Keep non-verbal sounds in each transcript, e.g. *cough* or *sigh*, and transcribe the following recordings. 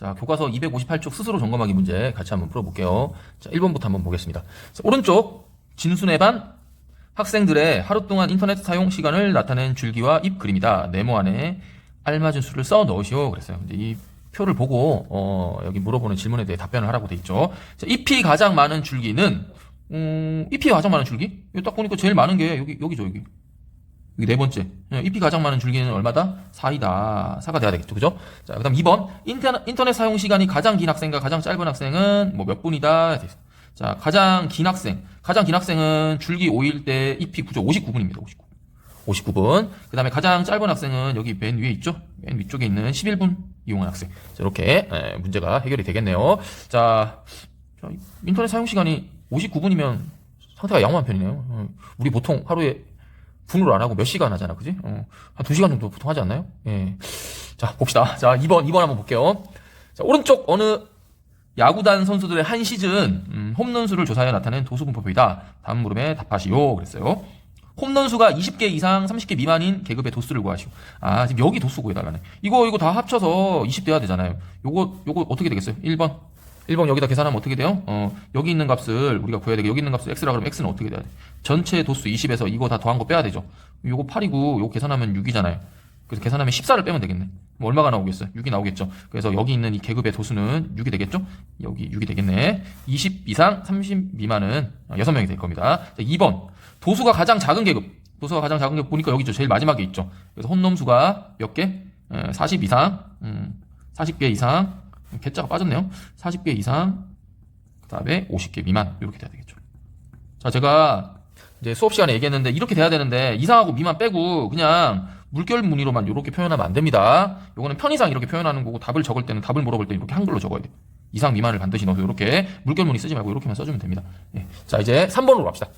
자, 교과서 258쪽 스스로 점검하기 문제 같이 한번 풀어볼게요. 자, 1번부터 한번 보겠습니다. 자, 오른쪽 진순의 반 학생들의 하루 동안 인터넷 사용 시간을 나타낸 줄기와 입 그림이다. 네모 안에 알맞은 수를 써 넣으시오. 그랬어요. 이제 이 표를 보고 어, 여기 물어보는 질문에 대해 답변을 하라고 돼 있죠. 자, 잎이 가장 많은 줄기는 음, 잎이 가장 많은 줄기? 이거 딱 보니까 제일 많은 게 여기 여기죠 여기. 여기 네 번째. 예, 잎이 가장 많은 줄기는 얼마다? 4이다. 4가 돼야 되겠죠. 그죠? 자, 그 다음 2번. 인터넷, 인터넷 사용 시간이 가장 긴 학생과 가장 짧은 학생은 뭐 몇 분이다. 자, 가장 긴 학생. 가장 긴 학생은 줄기 5일 때 잎이 9죠. 59분입니다. 59분. 59분. 그 다음에 가장 짧은 학생은 여기 맨 위에 있죠? 맨 위쪽에 있는 11분 이용한 학생. 자, 이렇게 예, 문제가 해결이 되겠네요. 자, 자, 인터넷 사용 시간이 59분이면 상태가 양호한 편이네요. 어, 우리 보통 하루에 분으로 안 하고 몇 시간 하잖아, 그지? 어, 한 2시간 정도 보통 하지 않나요? 예. 자, 봅시다. 자, 2번, 2번 한번 볼게요. 자, 오른쪽 어느 야구단 선수들의 한 시즌 음, 홈런 수를 조사해 나타낸 도수분포표이다. 다음 물음에 답하시오. 그랬어요. 홈런 수가 20개 이상 30개 미만인 계급의 도수를 구하시오. 아, 지금 여기 도수 구해달라네. 이거, 이거 다 합쳐서 20대야 되잖아요. 요거, 요거 어떻게 되겠어요? 1번. 1번 여기다 계산하면 어떻게 돼요? 어, 여기 있는 값을 우리가 구해야 되게 여기 있는 값을 x라 그러면 x는 어떻게 돼야 돼? 전체 도수 20에서 이거 다 더한 거 빼야 되죠. 요거 8이고 요거 계산하면 6이잖아요. 그래서 계산하면 14를 빼면 되겠네. 그럼 얼마가 나오겠어요? 6이 나오겠죠. 그래서 여기 있는 이 계급의 도수는 6이 되겠죠? 여기 6이 되겠네. 20 이상 30 미만은 6명이 될 겁니다. 자, 2번. 도수가 가장 작은 계급. 도수가 가장 작은 계급 보니까 여기 있죠. 제일 마지막에 있죠. 그래서 혼놈수가 몇 개? 에, 40 이상, 음, 40개 이상, 개짜가 빠졌네요. 40개 이상, 그 다음에 50개 미만. 이렇게 돼야 되겠죠. 자, 제가 이제 수업 시간에 얘기했는데 이렇게 돼야 되는데 이상하고 미만 빼고 그냥 물결 무늬로만 이렇게 표현하면 안 됩니다. 요거는 편의상 이렇게 표현하는 거고 답을 적을 때는 답을 물어볼 때 이렇게 한글로 적어야 돼요. 이상 미만을 반드시 넣어서 이렇게 물결 무늬 쓰지 말고 이렇게만 써주면 됩니다. 예. 자, 이제 3번으로 갑시다.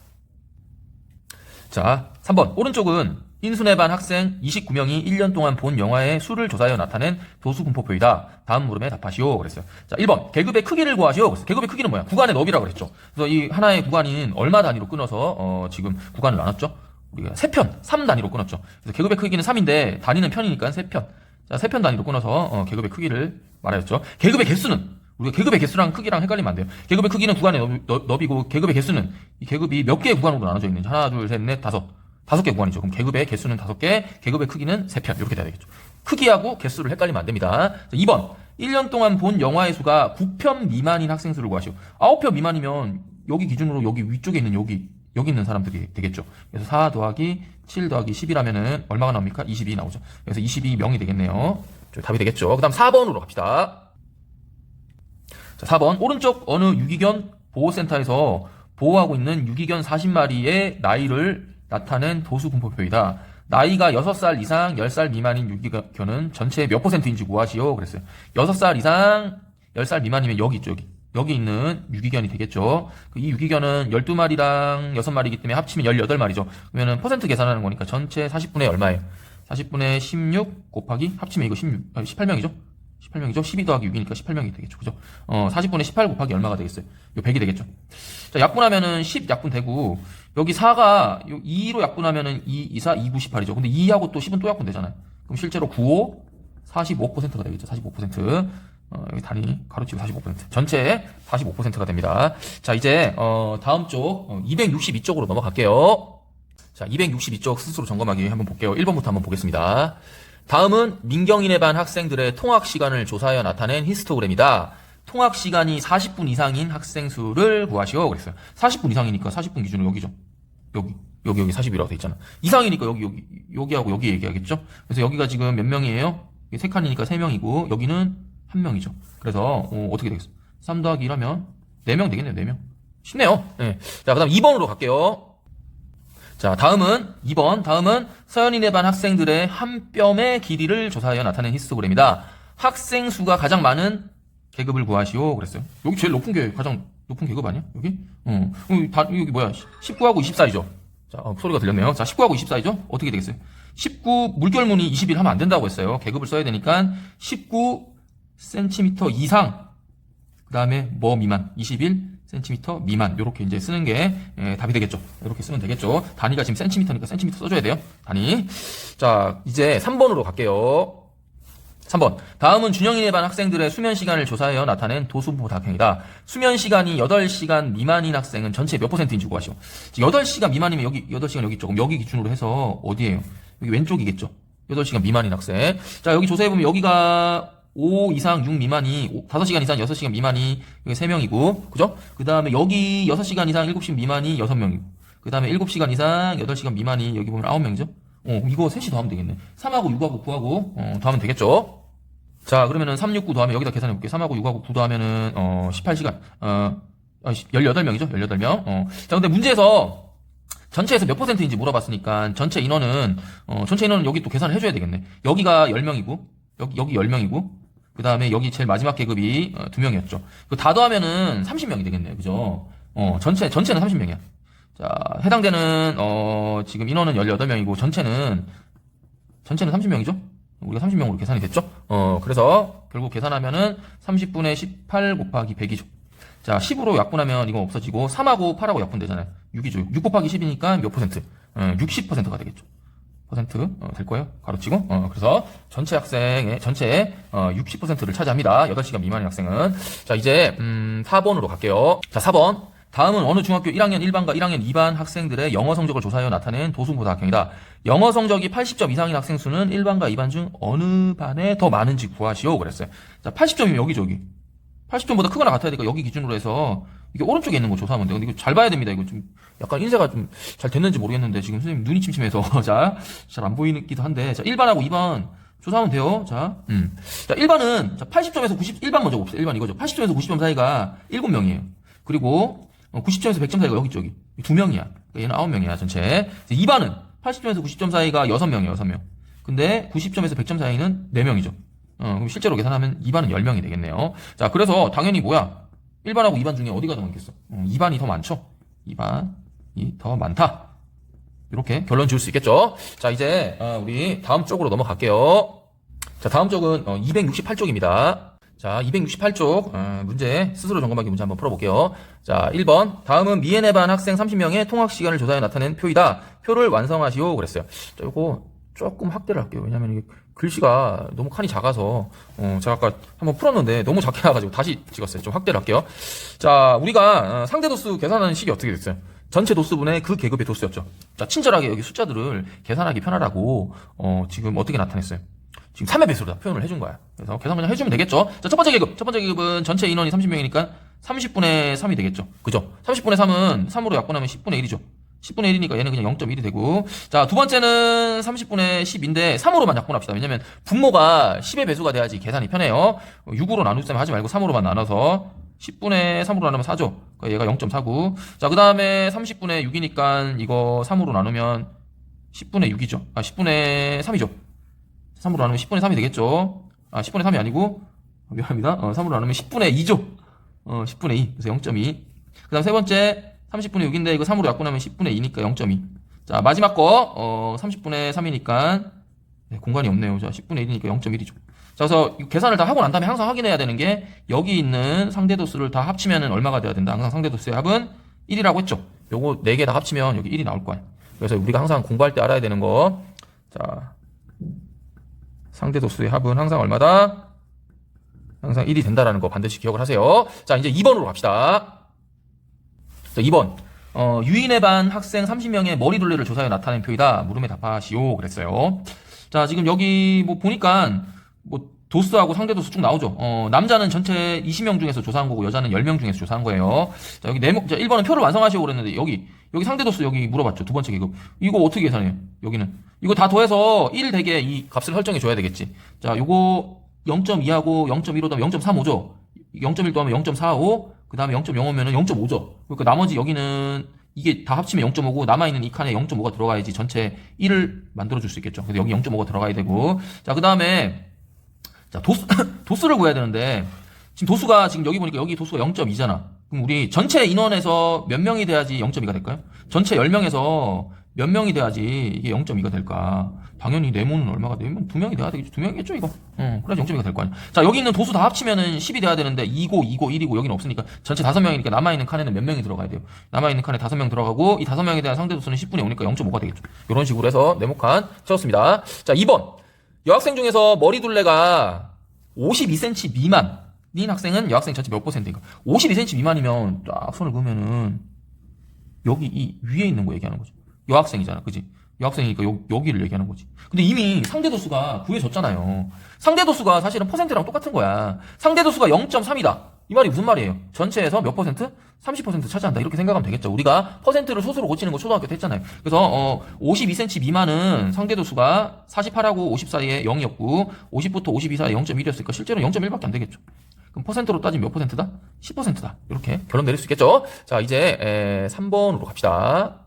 자, 3번. 오른쪽은 인순의 반 학생 29명이 1년 동안 본 영화의 수를 조사하여 나타낸 도수 분포표이다. 다음 물음에 답하시오. 그랬어요. 자, 1번. 계급의 크기를 구하시오. 그랬어요. 계급의 크기는 뭐야? 구간의 너비라고 그랬죠. 그래서 이 하나의 구간인 얼마 단위로 끊어서 어, 지금 구간을 나눴죠. 우리가 3편, 3단위로 끊었죠. 그래서 계급의 크기는 3인데 단위는 편이니까 3편. 자, 3편 단위로 끊어서 어, 계급의 크기를 말하였죠. 계급의 개수는 우리가 계급의 개수랑 크기랑 헷갈리면 안 돼요. 계급의 크기는 구간의 너비, 너- 너비고 계급의 개수는 이 계급이 몇 개의 구간으로 나눠져 있는지 하나, 둘, 셋, 넷, 다섯. 다섯 개 구간이죠. 그럼 계급의 개수는 다섯 개, 계급의 크기는 세 편. 이렇게 돼야 되겠죠. 크기하고 개수를 헷갈리면 안 됩니다. 자, 2번. 1년 동안 본 영화의 수가 9편 미만인 학생 수를 구하시오. 9편 미만이면 여기 기준으로 여기 위쪽에 있는 여기 여기 있는 사람들이 되겠죠. 그래서 4 더하기 7 더하기 10이라면은 얼마가 나옵니까? 22 나오죠. 그래서 22명이 되겠네요. 저 답이 되겠죠. 그다음 4번으로 갑시다. 자, 4번. 오른쪽 어느 유기견 보호센터에서 보호하고 있는 유기견 40마리의 나이를 나타낸 도수 분포표이다. 나이가 6살 이상 10살 미만인 유기견은 전체의 몇 퍼센트인지 구하시오. 그랬어요. 6살 이상 10살 미만이면 여기 있죠, 여기. 여기 있는 유기견이 되겠죠. 그이 유기견은 12마리랑 6마리이기 때문에 합치면 18마리죠. 그러면은 퍼센트 계산하는 거니까 전체 40분의 얼마예요? 40분의 16 곱하기 합치면 이거 16, 아, 18명이죠? 18명이죠? 12 더하기 6이니까 18명이 되겠죠. 그죠? 어, 40분의 18 곱하기 얼마가 되겠어요? 요 100이 되겠죠. 자, 약분하면은 10 약분 되고, 여기 4가 2로 약분하면은 2, 2, 4, 2, 9, 18이죠. 근데 2하고 또 10은 또 약분되잖아요. 그럼 실제로 9, 5, 45%가 되겠죠. 45%. 어, 여기 단위 가로치고 45%. 전체 45%가 됩니다. 자, 이제, 어, 다음 쪽, 어, 262쪽으로 넘어갈게요. 자, 262쪽 스스로 점검하기 한번 볼게요. 1번부터 한번 보겠습니다. 다음은 민경인의 반 학생들의 통학 시간을 조사하여 나타낸 히스토그램이다. 통학 시간이 40분 이상인 학생 수를 구하시오. 그랬어요. 40분 이상이니까 40분 기준으로 여기죠. 여기. 여기, 여기 40이라고 돼 있잖아. 이상이니까 여기, 여기, 여기하고 여기 얘기하겠죠? 그래서 여기가 지금 몇 명이에요? 세 칸이니까 세 명이고, 여기는 한 명이죠. 그래서, 어, 떻게 되겠어? 3 더하기 1하면 4명 되겠네요, 4명. 쉽네요. 네. 자, 그 다음 2번으로 갈게요. 자, 다음은 2번. 다음은 서현인의 반 학생들의 한 뼘의 길이를 조사하여 나타낸 히스토그램이다. 학생 수가 가장 많은 계급을 구하시오. 그랬어요. 여기 제일 높은 게 가장 높은 계급 아니야? 여기? 어. 다, 여기 뭐야? 19하고 24이죠. 자, 어, 소리가 들렸네요. 자, 19하고 24이죠? 어떻게 되겠어요? 19 물결무늬 21 하면 안 된다고 했어요. 계급을 써야 되니까 19cm 이상 그 다음에 뭐 미만 21cm 미만 이렇게 이제 쓰는 게 예, 답이 되겠죠. 이렇게 쓰면 되겠죠. 단위가 지금 센티미터니까 센티미터 써줘야 돼요. 단위. 자 이제 3번으로 갈게요. 3번. 다음은 준영이네 반 학생들의 수면 시간을 조사하여 나타낸 도수분포 다각형이다. 수면 시간이 8시간 미만인 학생은 전체 몇 퍼센트인지 구하시오. 8시간 미만이면 여기 8시간 여기 조금 여기 기준으로 해서 어디예요? 여기 왼쪽이겠죠. 8시간 미만인 학생. 자, 여기 조사해 보면 여기가 5 이상 6 미만이 5시간 이상 6시간 미만이 여기 3명이고 그죠? 그다음에 여기 6시간 이상 7시 미만이 6명이고 그다음에 7시간 이상 8시간 미만이 여기 보면 9명이죠? 어, 이거 셋이 더하면 되겠네. 3하고 6하고 9하고 어, 더하면 되겠죠? 자, 그러면은 3, 6, 9 더하면 여기다 계산해 볼게요. 3하고 6하고 9 더하면은 어, 18시간. 어, 18명이죠? 18명. 어. 자, 근데 문제에서 전체에서 몇 퍼센트인지 물어봤으니까 전체 인원은 어, 전체 인원은 여기 또 계산을 해 줘야 되겠네. 여기가 10명이고 여기 여기 10명이고 그 다음에 여기 제일 마지막 계급이 어, 2명이었죠. 다 더하면은 30명이 되겠네요. 그죠? 어, 전체 전체는 30명이야. 자, 해당되는 어, 지금 인원은 18명이고 전체는 전체는 30명이죠? 우리가 30명으로 계산이 됐죠? 어, 그래서 결국 계산하면은 30분의 18 곱하기 100이죠. 자, 10으로 약분하면 이거 없어지고 3하고 8하고 약분되잖아요. 6이죠. 6 곱하기 10이니까 몇 퍼센트? 어, 60%가 되겠죠. 퍼센트 어, 될 거예요. 가로치고. 어, 그래서 전체 학생의 전체의 어, 60%를 차지합니다. 8시간 미만의 학생은. 자, 이제 음, 4번으로 갈게요. 자, 4번. 다음은 어느 중학교 1학년 1반과 1학년 2반 학생들의 영어 성적을 조사하여 나타낸 도수분포 다각형이다. 영어 성적이 80점 이상인 학생 수는 1반과 2반 중 어느 반에 더 많은지 구하시오. 그랬어요. 자, 80점이면 여기 저기. 80점보다 크거나 같아야 되니까 여기 기준으로 해서 이게 오른쪽에 있는 거 조사하면 돼요. 근데 이거 잘 봐야 됩니다. 이거 좀 약간 인쇄가 좀 잘 됐는지 모르겠는데 지금 선생님 눈이 침침해서 *laughs* 자, 잘 안 보이기도 한데 자, 1반하고 2반 조사하면 돼요. 자, 음. 자, 1반은 자, 80점에서 90 1반 먼저 봅시다. 1반 이거죠. 80점에서 90점 사이가 7명이에요. 그리고 어, 90점에서 100점 사이가 여기 저기 두 명이야. 얘는 9명이야, 전체. 2반은 80점에서 90점 사이가 6명이에요, 6명. 근데 90점에서 100점 사이는 4명이죠. 어, 그럼 실제로 계산하면 2반은 10명이 되겠네요. 자, 그래서 당연히 뭐야? 1반하고 2반 중에 어디가 더 많겠어? 어, 2반이 더 많죠? 2반이 더 많다. 이렇게 결론 지을 수 있겠죠? 자, 이제 어, 우리 다음 쪽으로 넘어갈게요. 자, 다음 쪽은 268쪽입니다. 자, 268쪽 어, 문제 스스로 점검하기 문제 한번 풀어볼게요. 자, 1번 다음은 미에네 반 학생 30명의 통학 시간을 조사해 나타낸 표이다. 표를 완성하시오 그랬어요. 자, 이거 조금 확대를 할게요. 왜냐면 이게 글씨가 너무 칸이 작아서 어, 제가 아까 한번 풀었는데 너무 작게 나가지고 다시 찍었어요. 좀 확대를 할게요. 자, 우리가 어, 상대 도수 계산하는 식이 어떻게 됐어요? 전체 도수분의 그 계급의 도수였죠. 자, 친절하게 여기 숫자들을 계산하기 편하라고 어, 지금 어떻게 나타냈어요? 지금 3의 배수로 다 표현을 해준 거야. 그래서 계산 그냥 해주면 되겠죠. 자, 첫 번째 계급. 첫 번째 계급은 전체 인원이 30명이니까 30분의 3이 되겠죠. 그죠? 30분의 3은 3으로 약분하면 10분의 1이죠. 10분의 1이니까 얘는 그냥 0.1이 되고. 자, 두 번째는 30분의 10인데 3으로만 약분합시다. 왜냐면 분모가 10의 배수가 돼야지 계산이 편해요. 6으로 나누기 하지 말고 3으로만 나눠서 10분의 3으로 나누면 4죠. 그러니까 얘가 0.49. 자, 그 다음에 30분의 6이니까 이거 3으로 나누면 10분의 6이죠. 아, 10분의 3이죠. 3으로 나누면 10분의 3이 되겠죠. 아, 10분의 3이 아니고, 미안합니다. 어, 3으로 나누면 10분의 2죠. 어, 10분의 2. 그래서 0.2. 그 다음 세 번째, 30분의 6인데, 이거 3으로 약분하면 10분의 2니까 0.2. 자, 마지막 거, 어, 30분의 3이니까, 네, 공간이 없네요. 자, 10분의 1이니까 0.1이죠. 자, 그래서 이 계산을 다 하고 난 다음에 항상 확인해야 되는 게, 여기 있는 상대도수를 다 합치면 얼마가 돼야 된다. 항상 상대도수의 합은 1이라고 했죠. 요거 4개 다 합치면 여기 1이 나올 거야. 그래서 우리가 항상 공부할 때 알아야 되는 거, 자, 상대 도수의 합은 항상 얼마다? 항상 1이 된다라는 거 반드시 기억을 하세요. 자, 이제 2번으로 갑시다. 자, 2번. 어, 유인의 반 학생 30명의 머리 둘레를 조사해 나타낸 표이다. 물음에 답하시오. 그랬어요. 자, 지금 여기 뭐 보니까 뭐 도수하고 상대 도수 쭉 나오죠. 어, 남자는 전체 20명 중에서 조사한 거고 여자는 10명 중에서 조사한 거예요. 자, 여기 네모 자, 1번은 표를 완성하시오 그랬는데 여기 여기 상대 도수 여기 물어봤죠. 두 번째 계급. 이거 어떻게 계산해요? 여기는 이거 다 더해서 1 되게 이 값을 설정해 줘야 되겠지. 자, 요거 0.2하고 0.15 더하면 0.35죠. 0.1 더하면 0.45. 그 다음에 0.05면은 0.5죠. 그러니까 나머지 여기는 이게 다 합치면 0.5고 남아있는 이 칸에 0.5가 들어가야지 전체 1을 만들어줄 수 있겠죠. 그래서 여기 0.5가 들어가야 되고. 자, 그 다음에 자, 도수, *laughs* 도수를 구해야 되는데, 지금 도수가, 지금 여기 보니까 여기 도수가 0.2잖아. 그럼 우리 전체 인원에서 몇 명이 돼야지 0.2가 될까요? 전체 10명에서 몇 명이 돼야지 이게 0.2가 될까? 당연히 네모는 얼마가 되면 두 명이 돼야 되겠죠. 두 명이겠죠, 이거. 응, 그래야지 0.2가 될 거 아니야. 자, 여기 있는 도수 다 합치면은 10이 돼야 되는데, 2고, 2고, 1이고, 여기는 없으니까, 전체 5명이니까 남아 있는 칸에는 몇 명이 들어가야 돼요. 남아 있는 칸에 5명 들어가고, 이 5명에 대한 상대 도수는 10분의 5니까 0.5가 되겠죠. 이런 식으로 해서 네모칸 채웠습니다. 자, 2번. 여학생 중에서 머리 둘레가 52cm 미만 인 학생은 여학생 전체 몇 퍼센트인가? 52cm 미만이면 딱 손을 그으면은 여기 이 위에 있는 거 얘기하는 거죠. 여학생이잖아, 그지? 여학생이니까 여, 여기를 얘기하는 거지. 근데 이미 상대 도수가 구해졌잖아요. 상대 도수가 사실은 퍼센트랑 똑같은 거야. 상대 도수가 0.3이다. 이 말이 무슨 말이에요? 전체에서 몇 퍼센트? 30% 차지한다. 이렇게 생각하면 되겠죠. 우리가 퍼센트를 소수로 고치는 거 초등학교 때 했잖아요. 그래서 어, 52cm 미만은 상대 도수가 48하고 50 사이에 0이었고 50부터 52 사이에 0.1이었으니까 실제로 0.1밖에 안 되겠죠. 그럼 퍼센트로 따지면 몇 퍼센트다? 10%다. 이렇게 결론 내릴 수 있겠죠? 자, 이제 에, 3번으로 갑시다.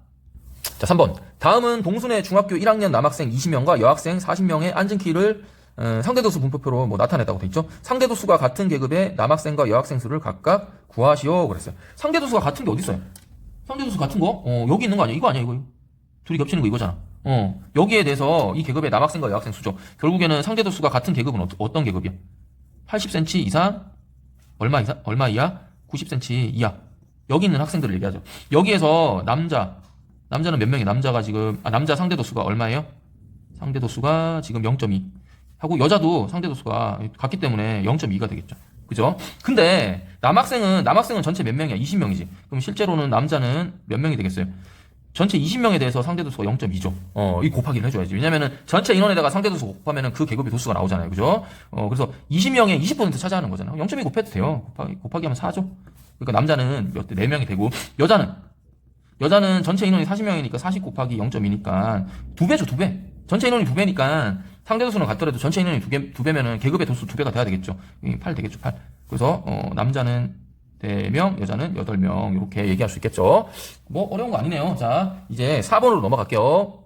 자, 3번. 다음은 동순의 중학교 1학년 남학생 20명과 여학생 40명의 앉은 키를 어, 상대도수 분포표로 뭐 나타냈다고 돼 있죠. 상대도수가 같은 계급의 남학생과 여학생 수를 각각 구하시오 그랬어요. 상대도수가 같은 게 어디 있어요? 상대도수 같은 거? 어, 여기 있는 거 아니야? 이거 아니야, 이거. 둘이 겹치는 거 이거잖아. 어, 여기에 대해서 이 계급의 남학생과 여학생 수죠. 결국에는 상대도수가 같은 계급은 어, 어떤 계급이야? 80cm 이상? 얼마 이상? 얼마 이하? 90cm 이하. 여기 있는 학생들을 얘기하죠. 여기에서 남자, 남자는 몇 명이 남자가 지금, 아, 남자 상대 도수가 얼마예요? 상대 도수가 지금 0.2. 하고 여자도 상대 도수가 같기 때문에 0.2가 되겠죠. 그죠? 근데 남학생은, 남학생은 전체 몇 명이야? 20명이지. 그럼 실제로는 남자는 몇 명이 되겠어요? 전체 20명에 대해서 상대 도수가 0.2죠. 어, 이 곱하기를 해줘야지. 왜냐면은 전체 인원에다가 상대 도수 곱하면은 그 계급의 도수가 나오잖아요. 그죠? 어, 그래서 20명에 20% 차지하는 거잖아요. 0.2 곱해도 돼요. 곱하기, 곱하기 하면 4죠. 그러니까 남자는 몇 대, 4명이 되고, 여자는, 여자는 전체 인원이 40명이니까 40 곱하기 0.2니까 두 배죠, 두 배. 전체 인원이 두 배니까 상대 도수는 같더라도 전체 인원이 두, 개, 두 배면은 계급의 도수 두 배가 돼야 되겠죠. 8 되겠죠, 8. 그래서, 어, 남자는 4명, 여자는 8명, 이렇게 얘기할 수 있겠죠. 뭐, 어려운 거 아니네요. 자, 이제 4번으로 넘어갈게요.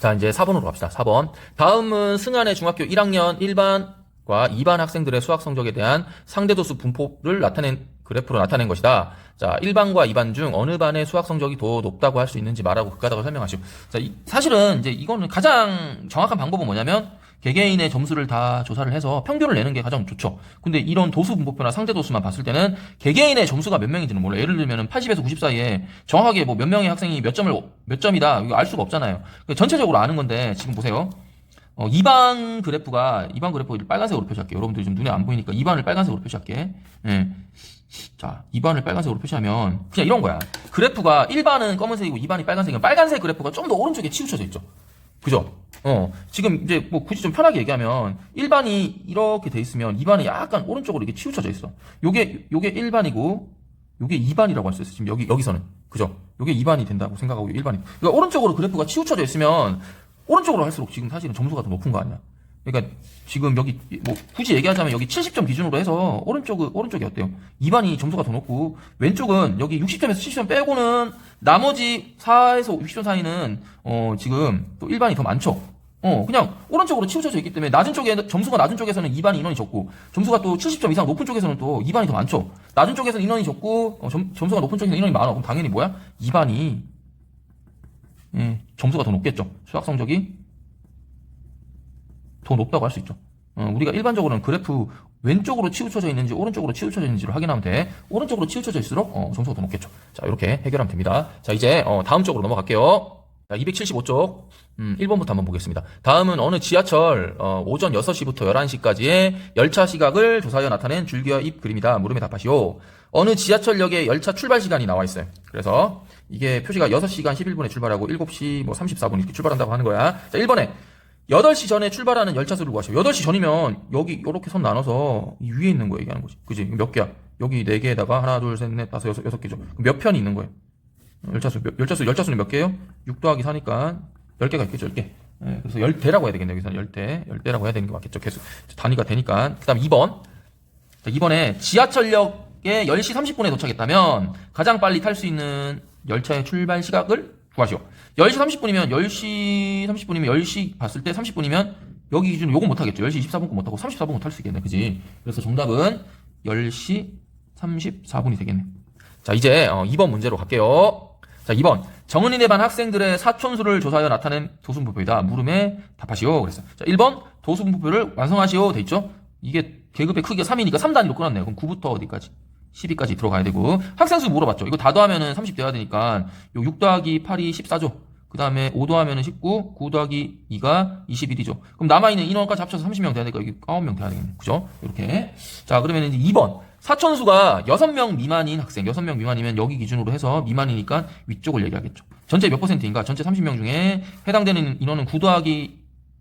자, 이제 4번으로 갑시다. 4번. 다음은 승한의 중학교 1학년 1반 과 2반 학생들의 수학 성적에 대한 상대도수 분포를 나타낸 그래프로 나타낸 것이다. 자, 1반과 2반 중 어느 반의 수학 성적이 더 높다고 할 수 있는지 말하고 극가닥을 설명하시오. 자, 이- 사실은 이제 이거는 가장 정확한 방법은 뭐냐면 개개인의 점수를 다 조사를 해서 평균을 내는 게 가장 좋죠. 근데 이런 도수 분포표나 상대 도수만 봤을 때는 개개인의 점수가 몇 명인지는 몰라. 예를 들면 80에서 90 사이에 정확하게 뭐 몇 명의 학생이 몇 점을 몇 점이다 이거 알 수가 없잖아요. 그러니까 전체적으로 아는 건데 지금 보세요. 어, 2반 그래프가 2반 그래프를 빨간색으로 표시할게요. 여러분들이 좀 눈에 안 보이니까 2반을 빨간색으로 표시할게. 예. 자, 2반을 빨간색으로 표시하면 그냥 이런 거야. 그래프가 1반은 검은색이고 2반이 빨간색이면 빨간색 그래프가 좀 더 오른쪽에 치우쳐져 있죠. 그죠? 어, 지금 이제 뭐 굳이 좀 편하게 얘기하면 1반이 이렇게 돼 있으면 2반이 약간 오른쪽으로 이렇게 치우쳐져 있어. 요게 요게 1반이고 요게 2반이라고 할 수 있어. 지금 여기 여기서는. 그죠? 요게 2반이 된다고 생각하고 1반이. 그러니까 오른쪽으로 그래프가 치우쳐져 있으면 오른쪽으로 할수록 지금 사실은 점수가 더 높은 거 아니야. 그러니까 지금 여기 뭐 굳이 얘기하자면 여기 70점 기준으로 해서 오른쪽 오른쪽이 어때요? 2반이 점수가 더 높고 왼쪽은 여기 60점에서 70점 빼고는 나머지 4에서 60점 사이는 어 지금 또 1반이 더 많죠. 어 그냥 오른쪽으로 치우쳐져 있기 때문에 낮은 쪽에 점수가 낮은 쪽에서는 2반 인원이 적고 점수가 또 70점 이상 높은 쪽에서는 또 2반이 더 많죠. 낮은 쪽에서는 인원이 적고 어, 점, 점수가 높은 쪽에서는 인원이 많아. 그럼 당연히 뭐야? 2반이 예, 점수가 더 높겠죠. 수학 성적이 더 높다고 할 수 있죠. 어, 우리가 일반적으로는 그래프 왼쪽으로 치우쳐져 있는지 오른쪽으로 치우쳐져 있는지를 확인하면 돼. 오른쪽으로 치우쳐져 있을수록 어, 점수가 더 높겠죠. 자, 이렇게 해결하면 됩니다. 자, 이제 어, 다음 쪽으로 넘어갈게요. 자, 275쪽 음, 1번부터 한번 보겠습니다. 다음은 어느 지하철 어, 오전 6시부터 11시까지의 열차 시각을 조사하여 나타낸 줄기와 잎 그림이다. 물음에 답하시오. 어느 지하철역의 열차 출발 시간이 나와 있어요. 그래서 이게 표시가 6시간 11분에 출발하고 7시 뭐 34분 이렇게 출발한다고 하는 거야. 자, 1번에 8시 전에 출발하는 열차 수를 구하시오. 8시 전이면 여기 이렇게 선 나눠서 이 위에 있는 거 얘기하는 거지. 그지? 몇 개야? 여기 4개에다가 하나, 둘, 셋, 넷, 다섯, 여섯, 여섯 개죠. 몇 편이 있는 거예요? 열차 수, 몇- 열차 수, 열차 수는 몇 개예요? 6 더하기 4니까 10개가 있겠죠, 10개. 예, 그래서 열대라고 해야 되겠네, 여기서는 열대. 열대라고 해야 되는 게 맞겠죠. 계속 단위가 되니까. 그 다음 2번. 자, 2번에 지하철역에 10시 30분에 도착했다면 가장 빨리 탈 수 있는 열차의 출발 시각을 구하시오. 10시 30분이면 10시 30분이면 10시 봤을 때 30분이면 여기 기준 요건 못 하겠죠. 10시 24분 거 못 하고 34분 탈수 있겠네. 그지? 그래서 정답은 10시 34분이 되겠네. 자, 이제 어, 2번 문제로 갈게요. 자, 2번. 정은이네 반 학생들의 사촌수를 조사하여 나타낸 도수분포이다. 물음에 답하시오. 그랬어요. 자, 1번 도수분포를 완성하시오. 돼 있죠? 이게 계급의 크기가 3이니까 3단위로 끊었네요. 그럼 9부터 어디까지? 12까지 들어가야 되고 학생 수 물어봤죠. 이거 다 더하면은 30 돼야 되니까 요 6 더하기 8이 14죠. 그 다음에 5 더하면 19, 9 더하기 2가 21이죠. 그럼 남아있는 인원까지 합쳐서 30명 돼야 되니까 여기 9명 돼야 되겠네. 그죠? 이렇게. 자, 그러면 이제 2번. 사천수가 6명 미만인 학생, 6명 미만이면 여기 기준으로 해서 미만이니까 위쪽을 얘기하겠죠. 전체 몇 퍼센트인가? 전체 30명 중에 해당되는 인원은 9 더하기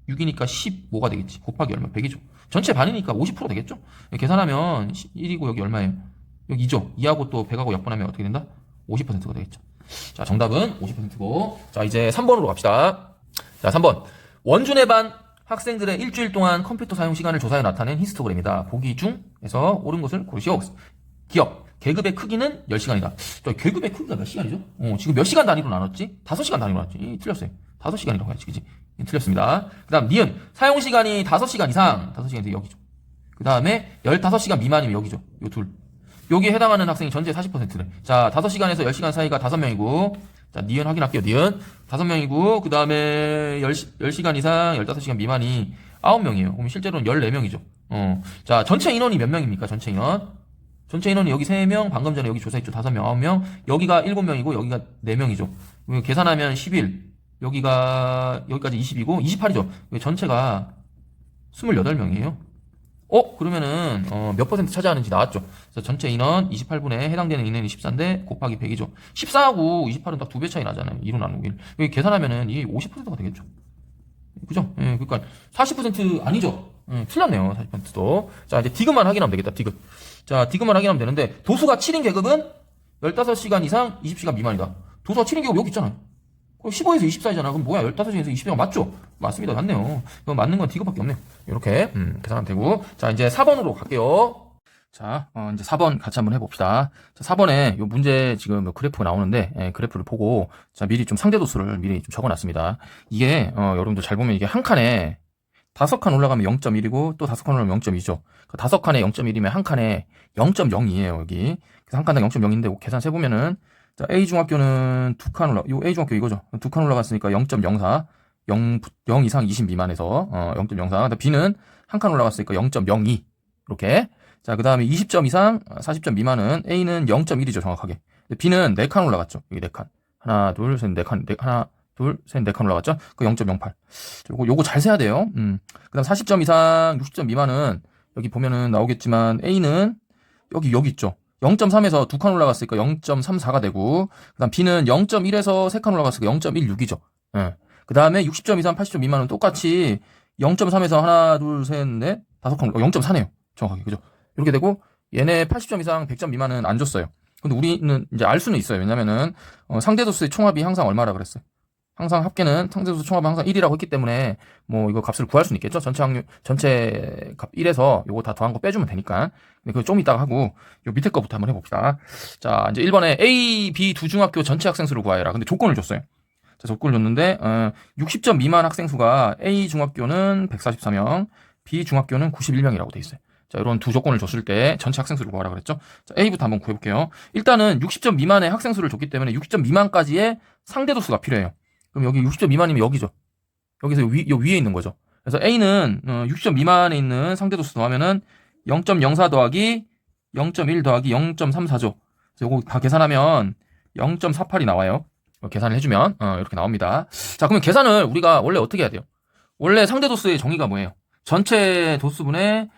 6이니까 15가 되겠지. 곱하기 얼마? 100이죠. 전체 반이니까 50% 되겠죠? 계산하면 1이고 여기 얼마예요? 여기 2죠. 2하고 또 100하고 역분하면 어떻게 된다? 50%가 되겠죠. 자, 정답은 50%고. 자, 이제 3번으로 갑시다. 자, 3번. 원준의 반 학생들의 일주일 동안 컴퓨터 사용 시간을 조사해 나타낸 히스토그램이다. 보기 중에서 옳은 것을 고르시오. 기억. 계급의 크기는 10시간이다. 저 계급의 크기가 몇 시간이죠? 어, 지금 몇 시간 단위로 나눴지? 5시간 단위로 나눴지. 이, 틀렸어요. 5시간이라고 해야지, 그지? 이, 틀렸습니다. 그 다음, 니은. 사용 시간이 5시간 이상. 5시간이 여기죠. 그 다음에 15시간 미만이면 여기죠. 요 둘. 여기에 해당하는 학생이 전체 40%래. 자, 5시간에서 10시간 사이가 5명이고, 자, 니은 확인할게요, 니은. 5명이고, 그 다음에 10, 10시 간 이상, 15시간 미만이 9명이에요. 그럼 실제로는 14명이죠. 어. 자, 전체 인원이 몇 명입니까, 전체 인원? 전체 인원이 여기 3명, 방금 전에 여기 조사했죠. 5명, 9명. 여기가 7명이고, 여기가 4명이죠. 계산하면 11. 여기가, 여기까지 20이고, 28이죠. 전체가 28명이에요. 어? 그러면은, 어, 몇 퍼센트 차지하는지 나왔죠. 그래서 전체 인원 28분에 해당되는 인원이 14인데 곱하기 100이죠. 14하고 28은 딱 두 배 차이 나잖아요. 2로 나누기 1. 여기 계산하면은 이게 50%가 되겠죠. 그죠? 예, 그러니까 40% 아니죠. 예, 틀렸네요. 40%도. 자, 이제 디귿만 확인하면 되겠다. 디귿. 자, 디귿만 확인하면 되는데 도수가 7인 계급은 15시간 이상 20시간 미만이다. 도수가 7인 계급 여기 있잖아요. 그럼 15에서 24이잖아. 그럼 뭐야? 15시에서 20시간 맞죠? 맞습니다. 맞네요. 그럼 맞는 건 디귿밖에 없네요. 이렇게 음, 계산하면 되고. 자, 이제 4번으로 갈게요. 자, 어, 이제 4번 같이 한번 해봅시다. 자, 4번에 요 문제 지금 뭐 그래프가 나오는데, 예, 그래프를 보고, 자, 미리 좀 상대도수를 미리 좀 적어놨습니다. 이게, 어, 여러분들 잘 보면 이게 한 칸에 다섯 칸 올라가면 0.1이고, 또 다섯 칸 올라가면 0.2죠. 그 다섯 칸에 0.1이면 한 칸에 0.0이에요, 여기. 그래서 한 칸당 0.0인데, 계산 세보면은, 자, A 중학교는 두 칸 올라, 요 A 중학교 이거죠. 두 칸 올라갔으니까 0.04, 0, 0 이상 20 미만에서, 어, 0.04. B는 한 칸 올라갔으니까 0.02. 이렇게. 자, 그 다음에 20점 이상, 40점 미만은 A는 0.1이죠, 정확하게. B는 4칸 올라갔죠. 여기 4칸. 하나, 둘, 셋, 4칸. 네, 하나, 둘, 셋, 4칸 올라갔죠? 그 0.08. 요거, 요거 잘 세야 돼요. 음. 그 다음 40점 이상, 60점 미만은 여기 보면은 나오겠지만 A는 여기, 여기 있죠. 0.3에서 두 칸 올라갔으니까 0.34가 되고, 그 다음 B는 0.1에서 세 칸 올라갔으니까 0.16이죠. 예. 그 다음에 60점 이상, 80점 미만은 똑같이 0.3에서 하나, 둘, 셋, 넷, 다섯 칸, 0.4네요. 정확하게. 그죠? 이렇게 되고 얘네 80점 이상 100점 미만은 안 줬어요. 근데 우리는 이제 알 수는 있어요. 왜냐면은 어, 상대 도수의 총합이 항상 얼마라 그랬어요. 항상 합계는 상대도수 총합은 항상 1이라고 했기 때문에 뭐 이거 값을 구할 수는 있겠죠. 전체 확률 전체 값 1에서 요거 다 더한 거 빼주면 되니까. 근데 그거 좀 이따가 하고 요 밑에 거부터 한번 해봅시다. 자 이제 1번에 A, B 두 중학교 전체 학생 수를 구하여라. 근데 조건을 줬어요. 자, 조건을 줬는데 어, 60점 미만 학생 수가 A 중학교는 144명, B 중학교는 91명이라고 돼 있어요. 자, 이런 두 조건을 줬을 때 전체 학생 수를 구하라 그랬죠. 자, A부터 한번 구해볼게요. 일단은 60점 미만의 학생 수를 줬기 때문에 60점 미만까지의 상대 도수가 필요해요. 그럼 여기 60점 미만이면 여기죠. 여기서 위, 요 위에 있는 거죠. 그래서 A는 어, 60점 미만에 있는 상대 도수 더하면은 0.04 더하기 0.1 더하기 0.34죠. 그래서 요거 다 계산하면 0.48이 나와요. 계산을 해주면 어, 이렇게 나옵니다. 자, 그러면 계산을 우리가 원래 어떻게 해야 돼요? 원래 상대 도수의 정의가 뭐예요? 전체 도수분의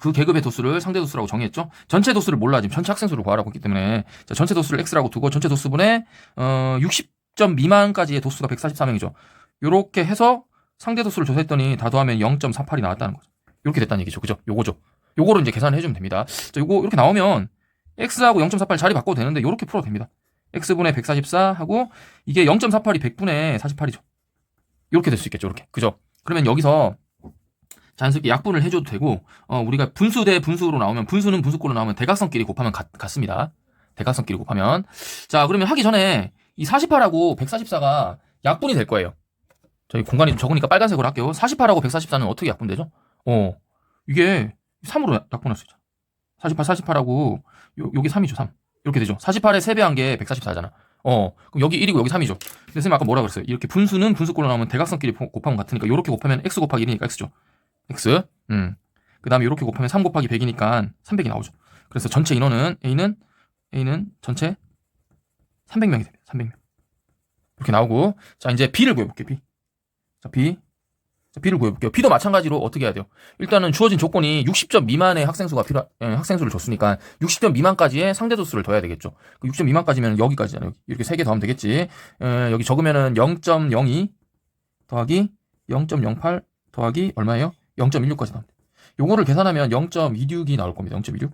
그 계급의 도수를 상대 도수라고 정의했죠. 전체 도수를 몰라 지금 전체 학생 수를 구하라고 했기 때문에 자, 전체 도수를 x라고 두고 전체 도수분의 어, 60 점 미만까지의 도수가 144명이죠. 요렇게 해서 상대 도수를 조사했더니 다 더하면 0.48이 나왔다는 거죠. 이렇게 됐다는 얘기죠. 그죠? 요거죠. 요거를 이제 계산해 주면 됩니다. 자, 요거 이렇게 나오면 x하고 0.48 자리 바꿔도 되는데 요렇게 풀어도 됩니다. x분의 144 하고 이게 0.48이 100분의 48이죠. 이렇게 될 수 있겠죠. 이렇게. 그죠? 그러면 여기서 자연스럽게 약분을 해줘도 되고 어, 우리가 분수 대 분수로 나오면 분수는 분수꼴로 나오면 대각선끼리 곱하면 같, 같습니다. 대각선끼리 곱하면 자 그러면 하기 전에 이 48하고 144가 약분이 될 거예요. 저희 공간이 좀 적으니까 빨간색으로 할게요. 48하고 144는 어떻게 약분되죠? 어 이게 3으로 약분할 수 있잖아. 48, 48하고 요, 요게 3이죠 3 이렇게 되죠. 48에 3배한 게 144잖아. 어, 그럼 여기 1이고 여기 3이죠. 근데 선생님 아까 뭐라 그랬어요? 이렇게 분수는 분수꼴로 나오면 대각선끼리 곱하면 같으니까 이렇게 곱하면 x 곱하기 1이니까 x죠. x. 음. 그 다음에 이렇게 곱하면 3 곱하기 100이니까 300이 나오죠. 그래서 전체 인원은 A는, A는 전체 300명이 됩니다. 300명. 이렇게 나오고 자 이제 B를 구해볼게요. B. 자 B. 자, B를 구해볼게요. B도 마찬가지로 어떻게 해야 돼요? 일단은 주어진 조건이 60점 미만의 학생 수가 필요 예, 학생 수를 줬으니까 60점 미만까지의 상대 도수를 더해야 되겠죠. 그 60점 미만까지면 여기까지잖아요. 이렇게 세 개 더하면 되겠지. 에, 여기 적으면은 0.02 더하기 0.08 더하기 얼마예요? 0.16까지 나옵니다. 요거를 계산하면 0.26이 나올 겁니다. 0.26.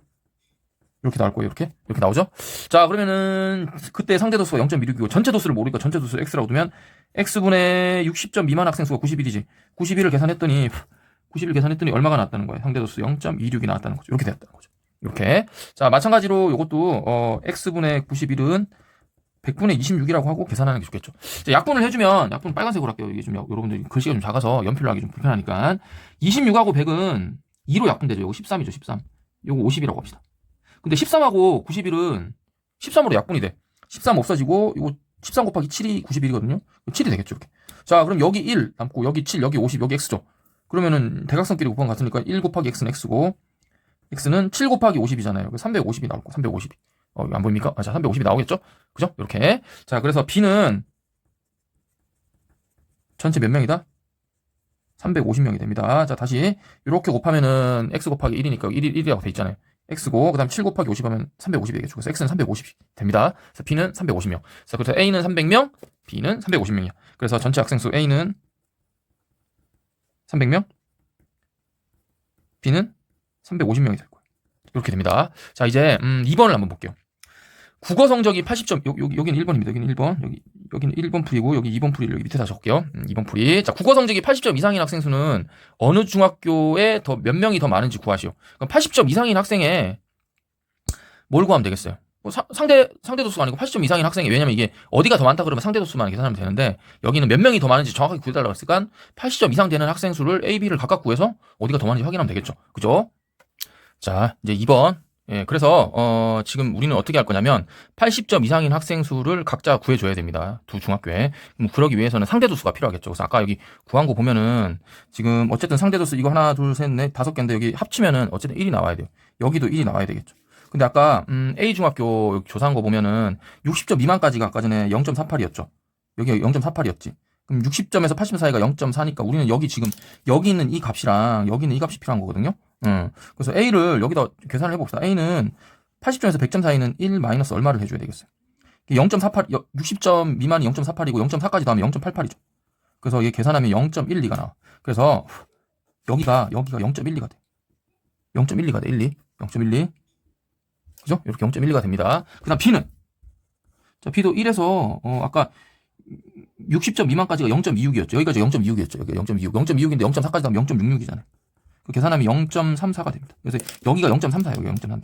이렇게 나올 거예요. 이렇게. 이렇게 나오죠? 자, 그러면은 그때 상대 도수가 0.26이고 전체 도수를 모르니까 전체 도수 x라고 두면 x분의 60점 미만 학생 수가 91이지. 91을 계산했더니 91 계산했더니 얼마가 나왔다는 거예요. 상대 도수 0.26이 나왔다는 거죠. 이렇게 되었다는 거죠. 이렇게. 자, 마찬가지로 이것도 어 x분의 91은 100분의 26이라고 하고 계산하는 게 좋겠죠. 자, 약분을 해주면, 약분 빨간색으로 할게요. 이게 좀, 여- 여러분들 글씨가 좀 작아서 연필로 하기 좀 불편하니까. 26하고 100은 2로 약분되죠. 이거 13이죠, 13. 이거 50이라고 합시다. 근데 13하고 91은 13으로 약분이 돼. 13 없어지고, 이거 13 곱하기 7이 91이거든요. 7이 되겠죠, 이렇게. 자, 그럼 여기 1 남고, 여기 7, 여기 50, 여기 x죠. 그러면은 대각선끼리 곱하면 같으니까 1 곱하기 x는 x고, x는 7 곱하기 50이잖아요. 350이 나올 거, 350이. 어, 이거 안 보입니까? 아, 자, 350이 나오겠죠? 그죠? 이렇게. 자, 그래서 B는 전체 몇 명이다? 350명이 됩니다. 자, 다시 이렇게 곱하면은 x 곱하기 1이니까 1, 1이라고 돼 있잖아요. X고 그다음 7 곱하기 50 하면 350이 되겠죠. 그래서 x는 350이 됩니다. 그래서 B는 350명. 자, 그래서 A는 300명, B는 350명이야. 그래서 전체 학생 수 A는 300명, B는 350명이 될 거예요. 이렇게 됩니다. 자, 이제 음, 2번을 한번 볼게요. 국어 성적이 80점, 여, 여기, 여기는 1번입니다. 여기는 1번. 여기, 여기는 1번 풀이고, 여기 2번 풀이를 여기 밑에 다 적을게요. 음, 2번 풀이. 자, 국어 성적이 80점 이상인 학생 수는 어느 중학교에 더, 몇 명이 더 많은지 구하시오. 그럼 80점 이상인 학생에 뭘 구하면 되겠어요? 뭐 사- 상대, 상대 도수가 아니고 80점 이상인 학생이, 왜냐면 이게 어디가 더 많다 그러면 상대 도수만 계산하면 되는데, 여기는 몇 명이 더 많은지 정확하게 구해달라고 했으니까 80점 이상 되는 학생 수를 A, B를 각각 구해서 어디가 더 많은지 확인하면 되겠죠. 그죠? 자, 이제 2번. 예, 그래서 어, 지금 우리는 어떻게 할 거냐면 80점 이상인 학생 수를 각자 구해줘야 됩니다. 두 중학교에. 그럼 그러기 위해서는 상대 도수가 필요하겠죠. 그래서 아까 여기 구한 거 보면은 지금 어쨌든 상대 도수 이거 하나, 둘, 셋, 넷, 다섯 개인데 여기 합치면은 어쨌든 1이 나와야 돼요. 여기도 1이 나와야 되겠죠. 근데 아까 음, A 중학교 조사한 거 보면은 60점 미만까지가 아까 전에 0.48이었죠. 여기가 0.48이었지. 그럼 60점에서 80점 사이가 0.4니까 우리는 여기 지금 여기 있는 이 값이랑 여기 있는 이 값이 필요한 거거든요. 음. 그래서 A를 여기다 계산을 해봅시다. A는 80점에서 100점 사이는 1 마이너스 얼마를 해줘야 되겠어요? 0.48, 60점 미만이 0.48이고 0.4까지 더하면 0.88이죠. 그래서 이게 계산하면 0.12가 나와. 그래서 여기가 여기가 0.12가 돼. 0.12가 돼. 1, 2. 0.12. 그죠? 이렇게 0.12가 됩니다. 그다음 B는 자, B도 1에서 어 아까 60점 미만까지가 0.26이었죠. 여기까지 0.26이었죠. 여기 0.26. 0.26인데 0.4까지 더하면 0.66이잖아요. 그 계산하면 0.34가 됩니다. 그래서 여기가 0.34예요. 여기 0.34.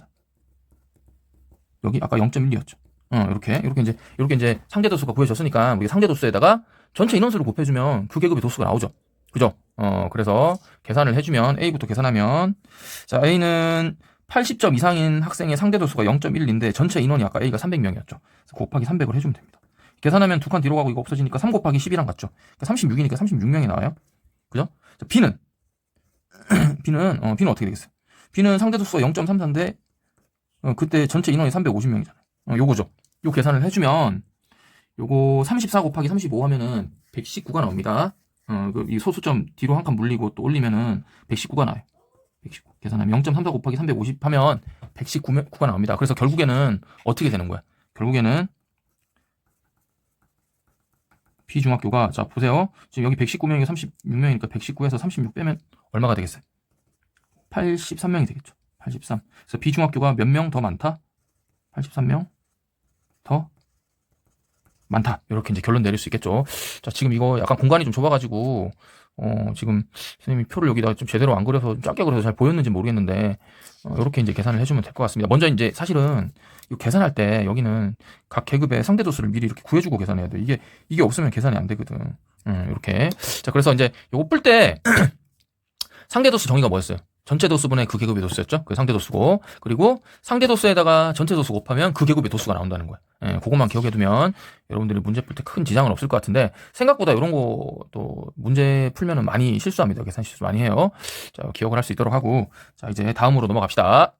여기 아까 0.1이었죠. 어, 이렇게 이렇게 이제 이렇게 이제 상대 도수가 구해졌으니까 우리 상대 도수에다가 전체 인원수를 곱해주면 그 계급의 도수가 나오죠. 그죠? 어, 그래서 계산을 해주면 A부터 계산하면 자 A는 80점 이상인 학생의 상대 도수가 0.1인데 전체 인원이 아까 A가 300명이었죠. 그래서 곱하기 300을 해주면 됩니다. 계산하면 두 칸 뒤로 가고 이거 없어지니까 3 곱하기 10이랑 같죠. 그러니까 36이니까 36명이 나와요. 그죠? 자, B는 *clears throat* B는 어, B는 어떻게 되겠어요? B는 상대 도수가 0.34인데 어, 그때 전체 인원이 350명이잖아요. 어, 요거죠. 요 계산을 해주면 요거 34 곱하기 35 하면은 119가 나옵니다. 어, 그, 이 소수점 뒤로 한 칸 물리고 또 올리면은 119가 나와요. 119. 계산하면 0.34 곱하기 350 하면 119가 나옵니다. 그래서 결국에는 어떻게 되는 거야? 결국에는 B중학교가 자 보세요. 지금 여기 119명이 36명이니까 119에서 36 빼면 얼마가 되겠어요? 83명이 되겠죠. 83. 그래서 B중학교가 몇 명 더 많다? 83명 더 많다. 이렇게 이제 결론 내릴 수 있겠죠. 자, 지금 이거 약간 공간이 좀 좁아가지고, 어, 지금 선생님이 표를 여기다 좀 제대로 안 그려서 좀 짧게 그려서 잘 보였는지 모르겠는데, 어, 이렇게 이제 계산을 해주면 될 것 같습니다. 먼저 이제 사실은 이 계산할 때 여기는 각 계급의 상대 도수를 미리 이렇게 구해주고 계산해야 돼. 이게, 이게 없으면 계산이 안 되거든. 음, 이렇게. 자, 그래서 이제 요거 풀 때 *clears throat* 상대 도수 정의가 뭐였어요? 전체 도수분의 그 계급의 도수였죠. 그 상대 도수고. 그리고 상대 도수에다가 전체 도수 곱하면 그 계급의 도수가 나온다는 거예요. 예, 그것만 기억해두면 여러분들이 문제 풀 때 큰 지장은 없을 것 같은데 생각보다 이런 거 또 문제 풀면은 많이 실수합니다. 계산 실수 많이 해요. 자, 기억을 할 수 있도록 하고 자, 이제 다음으로 넘어갑시다.